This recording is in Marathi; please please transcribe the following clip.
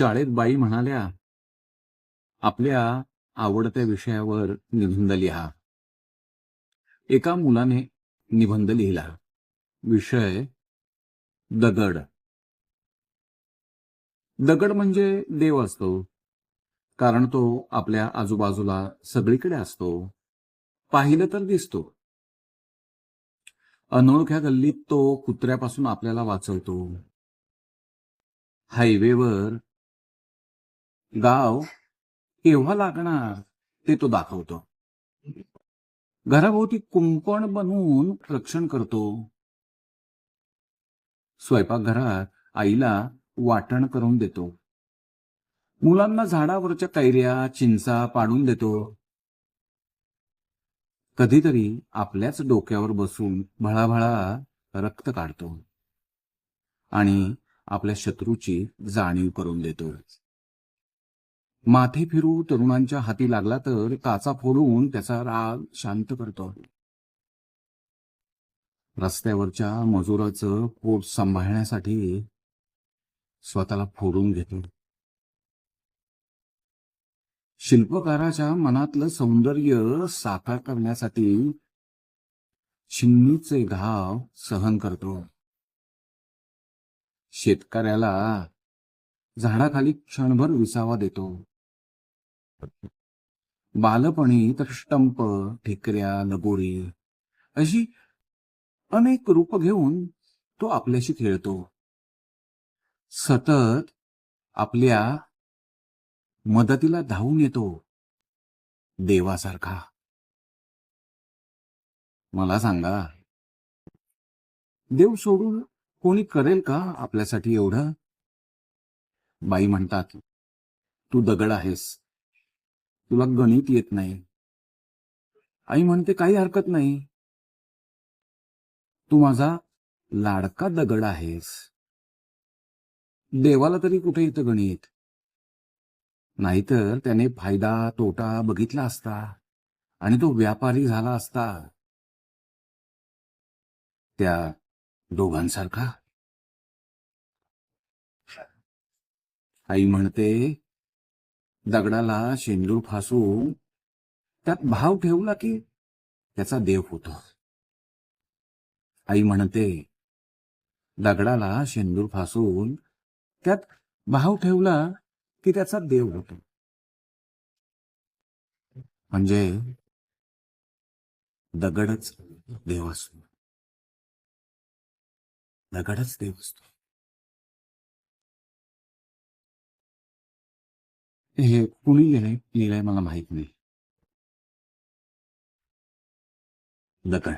शाळेत बाई म्हणाल्या आपल्या आवडत्या विषयावर निबंध लिहा. एका मुलाने निबंध लिहिला विषय दगड. दगड म्हणजे देव असतो कारण तो आपल्या आजूबाजूला सगळीकडे असतो पाहिलं तर दिसतो. अनोळख्या गल्लीत तो कुत्र्यापासून आपल्याला वाचवतो. हायवेवर गाव केव्हा लागणार ते तो दाखवतो. घराभोवती कुंपण बनवून रक्षण करतो. स्वयंपाकघरात आईला वाटण करून देतो. मुलांना झाडावरच्या कैऱ्या चिंचा पाडून देतो. कधीतरी आपल्याच डोक्यावर बसून भळाभळा रक्त काढतो. आणि आपल्या शत्रूची जाणीव करून देतो. माथे फिरू तरुणांच्या हाती लागला तर काचा फोडून त्याचा राग शांत करतो. रस्त्यावरच्या मजुराचं पोट सांभाळण्यासाठी स्वतःला फोडून घेतो. शिल्पकाराच्या मनातलं सौंदर्य साकार करण्यासाठी छिन्नीचे घाव सहन करतो. शेतकऱ्याला झाडाखाली क्षणभर विसावा देतो. बालपणी तर स्टंप ठिकऱ्या लगोरी अशी अनेक रूप घेऊन तो आपल्याशी खेळतो. सतत आपल्या मदतीला धावून येतो देवासारखा. मला सांगा देव सोडून कोणी करेल का आपल्यासाठी एवढं? बाई म्हणतात तू दगड आहेस. तुला गणित येत नाही. आई म्हणते काही हरकत नाही. तू माझा लाडका दगड आहेस. देवाला तरी कुठे येतं गणित? नाहीतर त्याने फायदा तोटा बघितला असता आणि तो व्यापारी झाला असता. त्या दोघांसारखा? आई म्हणते दगडाला शेंदूर फासून त्यात भाव ठेवला की त्याचा देव होतो. आई म्हणते दगडाला शेंदूर फासून त्यात भाव ठेवला की त्याचा देव होतो. म्हणजे दगडच देव असतो. दगडच देव असतो. हे कुणी लिहिलंय? लिहिलंय मला माहीत नाही. दगड